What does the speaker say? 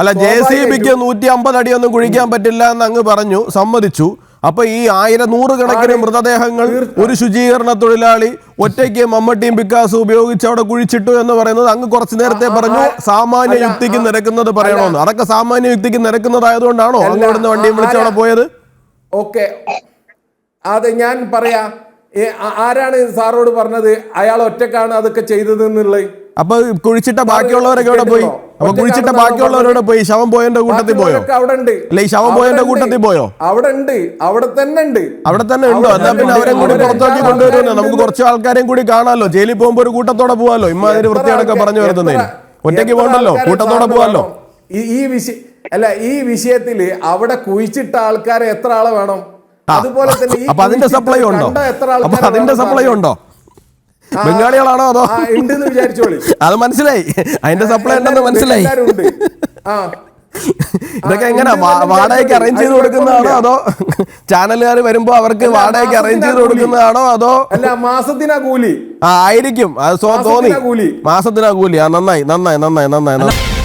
അല്ല J C ബിക്ക് നൂറ്റി അമ്പത് അടിയൊന്നും കുഴിക്കാൻ പറ്റില്ല എന്ന് അങ്ങ് പറഞ്ഞു സമ്മതിച്ചു. അപ്പൊ ഈ ആയിരം നൂറുകണക്കിന് കണക്കിന് മൃതദേഹങ്ങൾ ഒരു ശുചീകരണ തൊഴിലാളി ഒറ്റയ്ക്ക് മമ്മട്ടിയും പിക്കാസും ഉപയോഗിച്ച് അവിടെ കുഴിച്ചിട്ടു എന്ന് പറയുന്നത് അങ്ങ് കുറച്ചു നേരത്തെ പറഞ്ഞു. സാമാന്യ യുക്തിക്ക് നിരക്കുന്നത് പറയണമെന്ന്. അതൊക്കെ സാമാന്യ യുക്തിക്ക് നിരക്കുന്നതായതുകൊണ്ടാണോ? അങ്ങ് ഇവിടുന്ന് വണ്ടിയും വിളിച്ച് അവിടെ പോയത്? ഓക്കെ. അത് ഞാൻ പറയാ ആരാണ് സാറോട് പറഞ്ഞത്? അയാൾ ഒറ്റക്കാണ് അതൊക്കെ ചെയ്തത് എന്നുള്ളത് അപ്പൊ കുഴിച്ചിട്ട ബാക്കിയുള്ളവരൊക്കെ അവിടെ പോയി? അപ്പൊ കുഴിച്ചിട്ട ബാക്കിയുള്ളവരോട് പോയി ശവം പോയതിന്റെ കൂട്ടത്തിൽ പോയോ? അവിടെ ഉണ്ട്. അല്ല, ഈ ശവം പോയതിന്റെ അവിടെ കൂട്ടത്തിൽ പോയോ? അവിടെ ഉണ്ട്. അവിടെ തന്നെ ഉണ്ട്. അവിടെ തന്നെ ഉണ്ടോ? എന്നാ പിന്നെ അവരെ കൂടി. പുറത്താക്കി കൊണ്ടുവരുമല്ലോ നമുക്ക് കുറച്ച് ആൾക്കാരെയും കൂടി കാണാമല്ലോ ജയിലിൽ പോകുമ്പോ ഒരു കൂട്ടത്തോടെ പോവാലോ? ഇമ്മാതിരി വൃത്തിയടക്കം പറഞ്ഞു വരുന്നതിന് എത്ര- ഒറ്റയ്ക്ക് പോകണ്ടല്ലോ? കൂട്ടത്തോടെ പോവാലോ? ഈ- ഈ വിഷയ അല്ല ഈ വിഷയത്തിൽ അവിടെ കുഴിച്ചിട്ട ആൾക്കാരെ എത്ര ആളെ വേണം? അതുപോലെ തന്നെ അപ്പൊ അതിന്റെ സപ്ലൈ ഉണ്ടോ? അപ്പൊ അതിന്റെ സപ്ലൈ ഉണ്ടോ? ബംഗാളികളാണോ അതോ? ഉണ്ടെന്ന് വിചാരിച്ചോളി. അത് മനസ്സിലായി. അതിന്റെ സപ്ലൈ ഉണ്ടെന്ന് മനസ്സിലായി. ഇതൊക്കെ എങ്ങനെ? വാടകയ്ക്ക് അറേഞ്ച് ചെയ്ത് കൊടുക്കുന്നതാണോ അതോ ചാനലുകാർ വരുമ്പോ അവർക്ക് വാടകയ്ക്ക് അറേഞ്ച് ചെയ്ത് കൊടുക്കുന്നതാണോ അതോ അല്ല മാസത്തിനാ കൂലി. ആ ആയിരിക്കും. അത് തോന്നി മാസത്തിനാ കൂലി. മാസത്തിനാ കൂലി. ആ നന്നായി നന്നായി നന്നായി നന്നായി നന്നായി.